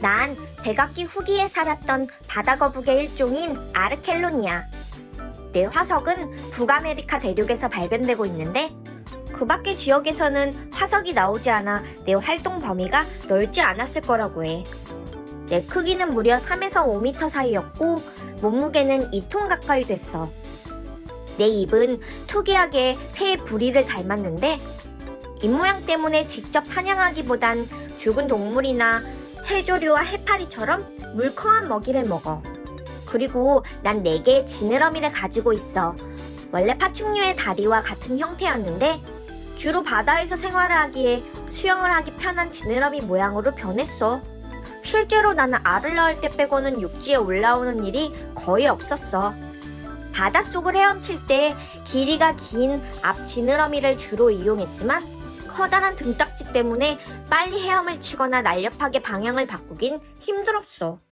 난 백악기 후기에 살았던 바다거북의 일종인 아르켈론이야. 내 화석은 북아메리카 대륙에서 발견되고 있는데 그 밖의 지역에서는 화석이 나오지 않아 내 활동 범위가 넓지 않았을 거라고 해. 내 크기는 무려 3에서 5m 사이였고 몸무게는 2톤 가까이 됐어. 내 입은 특이하게 새의 부리를 닮았는데 입 모양 때문에 직접 사냥하기보단 죽은 동물이나 해조류와 해파리처럼 물컹한 먹이를 먹어. 그리고 난 4개의 지느러미를 가지고 있어. 원래 파충류의 다리와 같은 형태였는데 주로 바다에서 생활을 하기에 수영을 하기 편한 지느러미 모양으로 변했어. 실제로 나는 알을 낳을 때 빼고는 육지에 올라오는 일이 거의 없었어. 바닷속을 헤엄칠 때 길이가 긴 앞 지느러미를 주로 이용했지만 커다란 등딱지 때문에 빨리 헤엄을 치거나 날렵하게 방향을 바꾸긴 힘들었어.